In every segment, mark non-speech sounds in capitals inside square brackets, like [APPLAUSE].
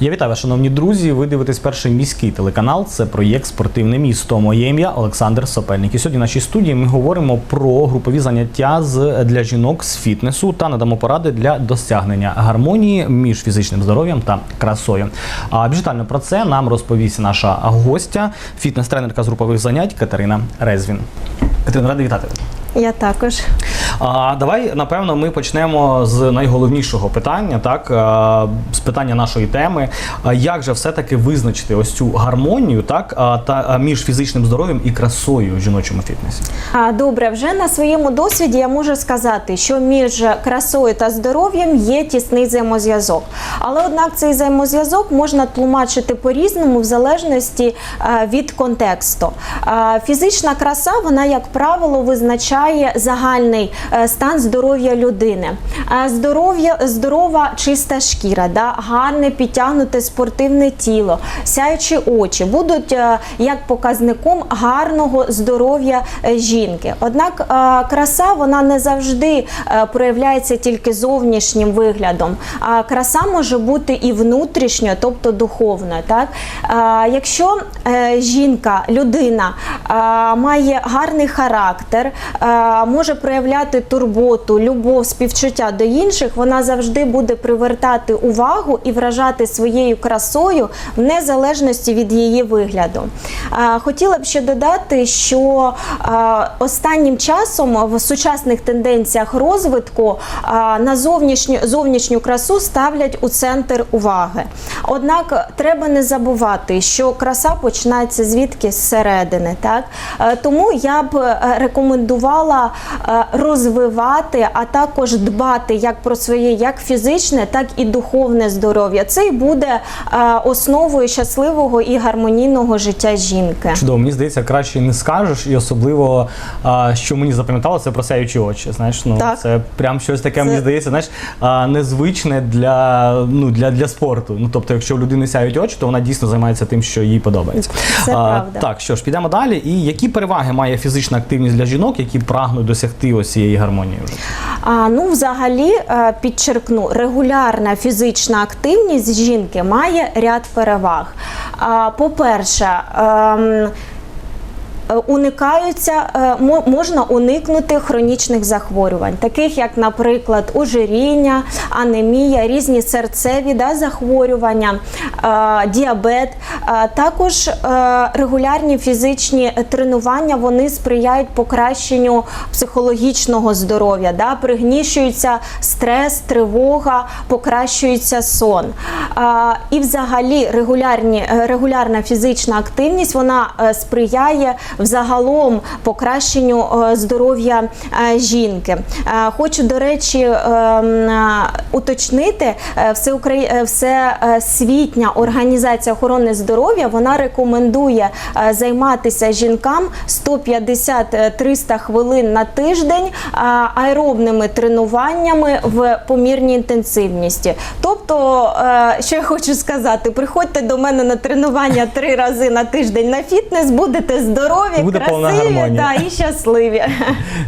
Я вітаю шановні друзі. Ви дивитесь перший міський телеканал. Це проєкт Спортивне місто. Моє ім'я Олександр Сопельник. І сьогодні в нашій студії ми говоримо про групові заняття для жінок з фітнесу та надамо поради для досягнення гармонії між фізичним здоров'ям та красою. А більш детально про це нам розповість наша гостя, фітнес-тренерка з групових занять Катерина Резвін. Катерина, радий вітати. Я також. А давай напевно ми почнемо з найголовнішого питання, так з питання нашої теми. А Як же все-таки визначити ось цю гармонію, так та між фізичним здоров'ям і красою в жіночому фітнесі? А, Добре, вже на своєму досвіді я можу сказати, що між красою та здоров'ям є тісний взаємозв'язок. Але однак цей взаємозв'язок можна тлумачити по-різному в залежності е, від контексту. Е, Фізична краса, вона, як правило, визначає загальний е, стан здоров'я людини. Здоров'я, здорова, чиста шкіра, да, гарне підтягнуте спортивне тіло, сяючі очі будуть як показником гарного здоров'я жінки. Однак краса вона не завжди проявляється тільки зовнішнім виглядом. Краса може бути і внутрішньо, тобто духовно. Так? Е, Якщо е, жінка, людина е, має гарний характер, е, може проявляти турботу, любов, співчуття до інших, вона завжди буде привертати увагу і вражати своєю красою в незалежності від її вигляду. Е, Хотіла б ще додати, що е, останнім часом в сучасних тенденціях розвитку е, на зовнішню, зовнішню красу ставлять у центр уваги. Однак треба не забувати, що краса починається звідки зсередини. Так? Е, Тому я б е, рекомендувала е, розвивати, а також дбати як про своє як фізичне, так і духовне здоров'я. Це і буде основою щасливого і гармонійного життя жінки. Чудово, мені здається, краще не скажеш, і особливо, що мені запам'ятало, це про сяючі очі. Знаєш, ну Так. це прям щось таке, Це- мені здається, знаєш, незвичне для ну для, для спорту. Ну тобто, якщо в людини сяють очі, то вона дійсно займається тим, що їй подобається. Це правда. Так, що ж, підемо далі. І які переваги має фізична активність для жінок, які прагнуть досягти ось цієї гармонії? Вже А, ну, взагалі, е, підчеркну, регулярна фізична активність жінки має ряд переваг. А, По-перше, ем, Уникаються, е, мо- можна уникнути хронічних захворювань, таких як, наприклад, ожиріння, анемія, різні серцеві да, захворювання, е, діабет. Е, Також е, регулярні фізичні тренування вони сприяють покращенню психологічного здоров'я, да, пригнічується стрес, тривога, покращується сон. Е, І взагалі регулярні, е, регулярна фізична активність вона е, сприяє взагалом покращенню е, здоров'я е, жінки. Е, Хочу, до речі, е, е, уточнити, Всесвітня організація охорони здоров'я вона рекомендує займатися жінкам 150-300 хвилин на тиждень аеробними тренуваннями в помірній інтенсивності. Тобто, що я хочу сказати, приходьте до мене на тренування три рази на тиждень на фітнес, будете здорові, Буде повна красиві гармонія. да, і щасливі. [LAUGHS]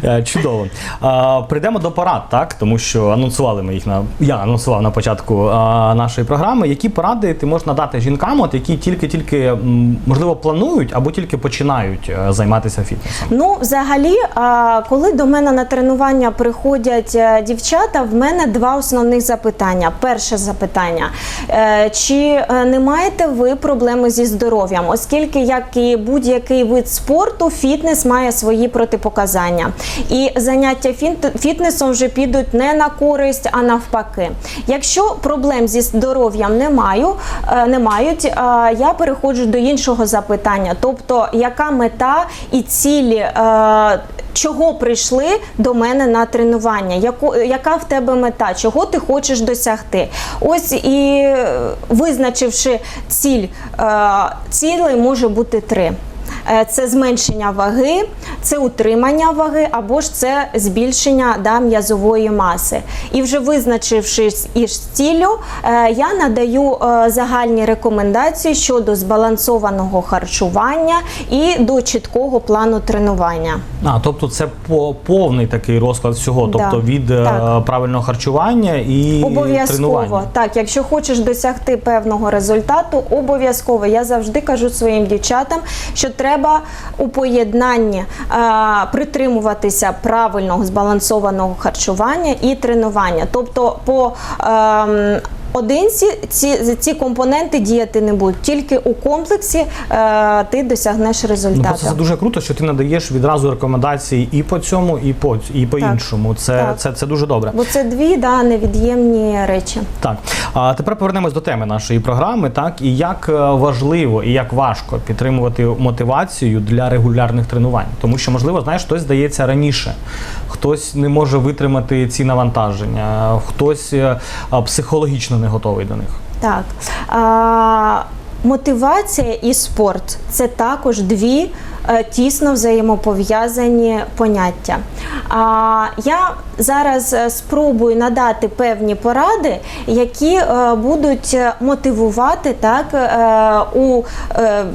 Е, Чудово. А, Прийдемо до порад, так? Тому що анонсували ми їх на я анонсував на початку а, нашої програми. Які поради ти можеш надати жінкам, от які тільки-тільки м, можливо планують або тільки починають е, займатися фітнесом? Ну, взагалі, а, коли до мене на тренування приходять е, дівчата, в мене два основних запитання. Перше запитання: е, чи е, не маєте ви проблеми зі здоров'ям? Оскільки, як і будь-який вид спорту, фітнес має свої протипоказання. І заняття фітнесом вже підуть не на користь, а навпаки. Якщо проблем зі здоров'ям не маю, е, не мають, е, я переходжу до іншого запитання. Тобто, яка мета і цілі, е, чого прийшли до мене на тренування? Яка в тебе мета? Чого ти хочеш досягти? Ось і визначивши ціль, цілей може бути три. Е, Це зменшення ваги, це утримання ваги або ж це збільшення да, м'язової маси. І вже визначившись із ціллю, е, я надаю е, загальні рекомендації щодо збалансованого харчування і до чіткого плану тренування. А, тобто це по повний такий розклад всього, Да, тобто від так. правильного харчування і Обов'язково тренування. так, якщо хочеш досягти певного результату, обов'язково я завжди кажу своїм дівчатам, що треба у поєднанні е, притримуватися правильного збалансованого харчування і тренування. Тобто, по ем, Одинці ці, ці компоненти діяти не будуть, тільки у комплексі е, ти досягнеш Ну, результату. просто це дуже круто, що ти надаєш відразу рекомендації і по цьому, і по і по Так. іншому. Це, Так. це, це дуже добре. Бо це дві да, невід'ємні речі. Так, а тепер повернемось до теми нашої програми. Так і як е, важливо і як важко підтримувати мотивацію для регулярних тренувань, тому що можливо, знаєш, хтось здається раніше, хтось не може витримати ці навантаження, хтось е, психологічно не готовий до них. Так. А, мотивація і спорт це також дві тісно взаємопов'язані поняття. А, я зараз е, спробую надати певні поради, які е, будуть е, мотивувати так, е, у е,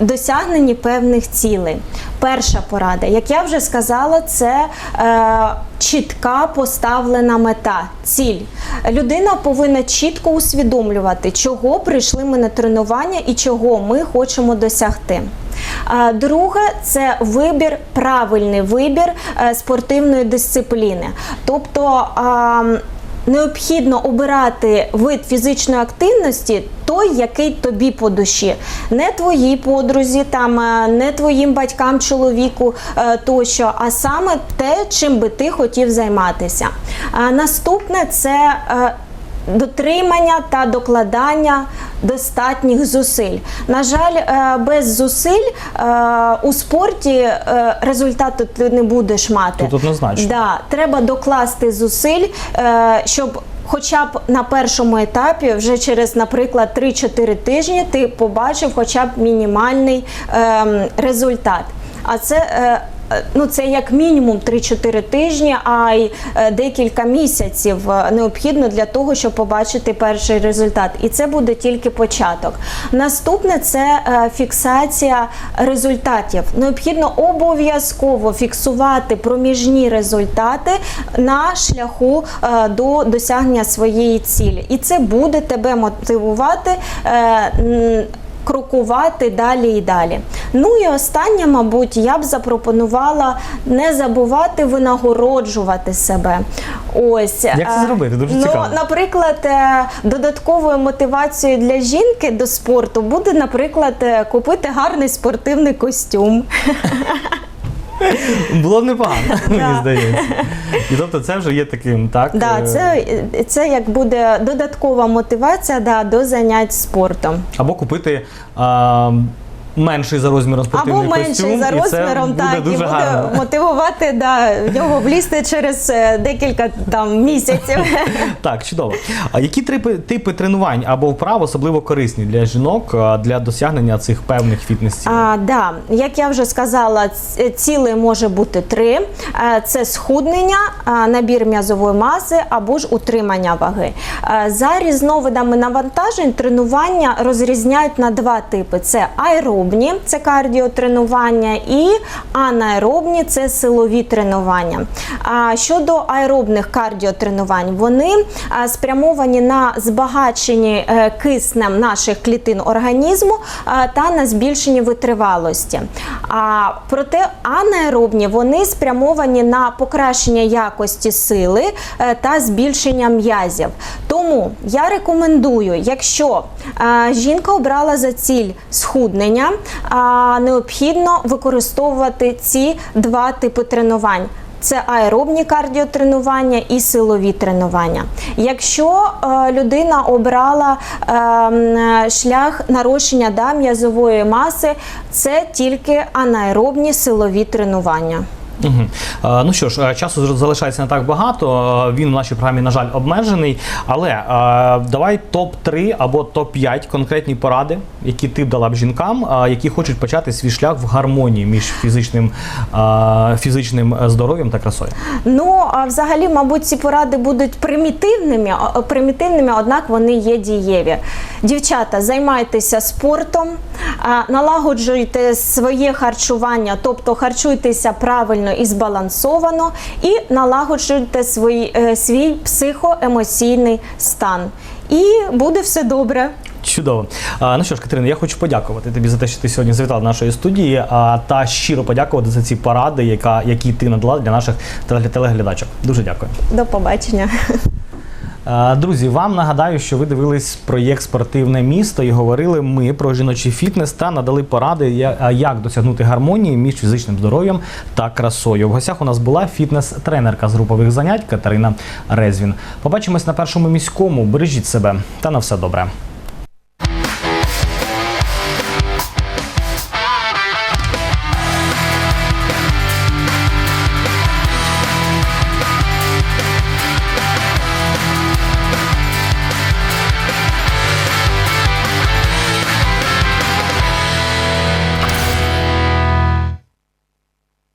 досягненні певних цілей. Перша порада, як я вже сказала, це е, чітка поставлена мета, ціль. Людина повинна чітко усвідомлювати, чого прийшли ми на тренування і чого ми хочемо досягти. Друге це вибір, правильний вибір е, спортивної дисципліни. Тобто необхідно обирати вид фізичної активності той, який тобі по душі, не твоїй подрузі, там е, не твоїм батькам, чоловіку е, тощо, а саме те, чим би ти хотів займатися. Наступне це. Е, Дотримання та докладання достатніх зусиль. На жаль, е, без зусиль е, у спорті е, результату ти не будеш мати. Тут однозначно. Да, треба докласти зусиль, е, щоб. Хоча б на першому етапі, вже через, наприклад, 3-4 тижні, ти побачив хоча б мінімальний ем, результат. А це е, е, ну це як мінімум 3-4 тижні, а й е, декілька місяців е, необхідно для того, щоб побачити перший результат. І це буде тільки початок. Наступне це е, фіксація результатів. Необхідно обов'язково фіксувати проміжні результати на шляху е, до досягнення своєї цілі. І це буде тебе мотивувати. Крокувати далі і далі. Ну і останнє, мабуть, я б запропонувала не забувати винагороджувати себе. Ось Як це е, зробити? Дуже ну, цікаво. Наприклад, е, додатковою мотивацією для жінки до спорту буде, наприклад, е, купити гарний спортивний костюм. [LAUGHS] Було б непогано, мені здається. І тобто це вже є таким, так? Да, е, це, це як буде додаткова мотивація да, до занять спортом. Або купити а, менший за розміром спортивний Або менший костюм, за і це розміром, буде так, і дуже буде гарно. мотивувати да, його влізти через е, декілька там місяців. [LAUGHS] Так, чудово. А які типи, типи тренувань або вправ особливо корисні для жінок а, для досягнення цих певних фітнес-цілей? А, да, як я вже сказала, ц- цілей може бути три: Е, це схуднення, а, набір м'язової маси або ж утримання ваги. Е, За різновидами навантажень тренування розрізняють на два типи: це аеробні, це кардіотренування, і анаеробні це силові тренування. А щодо аеробних кардіотренувань, вони спрямовані на збагачення е, киснем наших клітин організму та на збільшення витривалості. А проте анаеробні вони спрямовані на покращення якості сили е, та збільшення м'язів. Тому я рекомендую, якщо жінка обрала за ціль схуднення, необхідно використовувати ці два типи тренувань. Це аеробні кардіотренування і силові тренування. Якщо е, людина обрала е, шлях нарощення да, м'язової маси, це тільки анаеробні силові тренування. Угу. Ну що ж, е, часу залишається не так багато. е, Він в нашій програмі, на жаль, обмежений. Але давай топ-3 або топ-5 конкретні поради, які ти б дала б жінкам, які хочуть почати свій шлях в гармонії між фізичним, фізичним здоров'ям та красою. Ну, взагалі, мабуть, ці поради будуть примітивними, примітивними, однак вони є дієві. Дівчата, займайтеся спортом, налагоджуйте своє харчування, тобто харчуйтеся правильно і збалансовано, і налагоджуйте свій, е, свій психоемоційний стан. І буде все добре. Чудово. А, ну що ж, Катерина, я хочу подякувати тобі за те, що ти сьогодні завітала до нашої студії, а, та щиро подякувати за ці поради, яка, які ти надала для наших теле- телеглядачок. Дуже дякую. До побачення. Е, Друзі, вам нагадаю, що ви дивились проєкт Спортивне місто і говорили ми про жіночий фітнес та надали поради, як досягнути гармонії між фізичним здоров'ям та красою. В гостях у нас була фітнес-тренерка з групових занять Катерина Резвін. Побачимось на першому міському. Бережіть себе та на все добре.